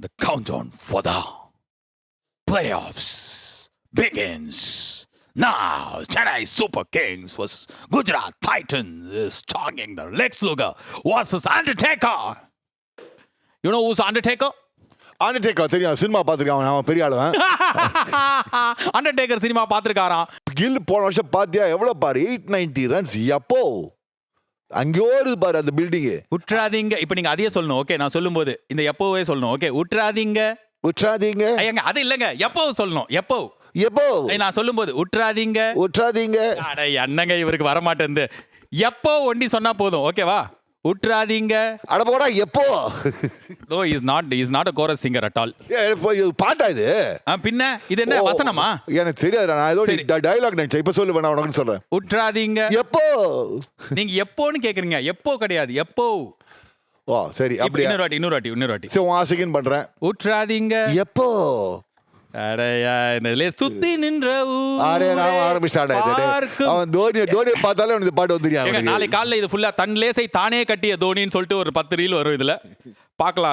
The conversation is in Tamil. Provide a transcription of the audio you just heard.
The countdown for the playoffs begins. Now, Chennai Super Kings vs Gujarat Titans is talking the Lex Luger versus Undertaker. You know who's Undertaker? ஆண்டர்டேக்கர் தெரியும் சினிமா பார்த்துருக்கான் அவன் அவன் பெரிய ஆளுவன் அண்டர்டேக்கர் சினிமா பார்த்துருக்காராம் கில் போன வருஷம் பாத்தியா எவ்வளவு பாரு எயிட் நைன்டி ரன்ஸ் எப்போ அங்கேயோ இருக்கு பாரு அந்த பில்டிங்கு உற்றாதீங்க. இப்போ நீங்க அதையே சொல்லணும். ஓகே நான் சொல்லும்போது இந்த எப்போவே சொல்லணும். ஓகே உற்றாதீங்க. உற்றாதீங்க. ஐயங்க அது இல்லைங்க. எப்போ சொல்லணும்? எப்போ? எப்போ? நான் சொல்லும்போது உற்றாதீங்க. உற்றாதீங்க. அட என்னங்க இவருக்கு வர மாட்டேங்குது எப்போ ஒண்டி சொன்னா போதும். ஓகேவா உற்றாதீங்க. அட போடா எப்போ? ஓ is not is not a chorus singer at all பாட்டா இது? பின்ன இது என்ன வசனமா? எனக்கு தெரியாது நான் ஏதோ. டயலாக் நினைச்சேன் இப்போ சொல்லு நான் உனக்கு சொல்றேன். உற்றாதீங்க. எப்போ? நீங்க எப்போன்னு கேக்குறீங்க எப்போ கிடையாது எப்போ? ஓ சரி இப்ப அப்படியா? இன்னொரு வாட்டி இன்னொரு வாட்டி இன்னொரு வாட்டி. சரி உன் ஆசைக்குன்னு பண்றேன். உற்றாதீங்க. எப்போ? சுத்தி நின்ற ஆரே ஊரே ஆரம்பிச்சாடா அவன் தோனி தோனியை பார்த்தாலே அவனுக்கு பாட்டு வந்துருக்கான் ஏங்க, நாளை காலைல இது ஃபுல்லா தன் லேசை தானே கட்டிய தோனின்னு சொல்லிட்டு ஒரு பத்து ரீல் வரும் இதுல. பார்க்கலாம்.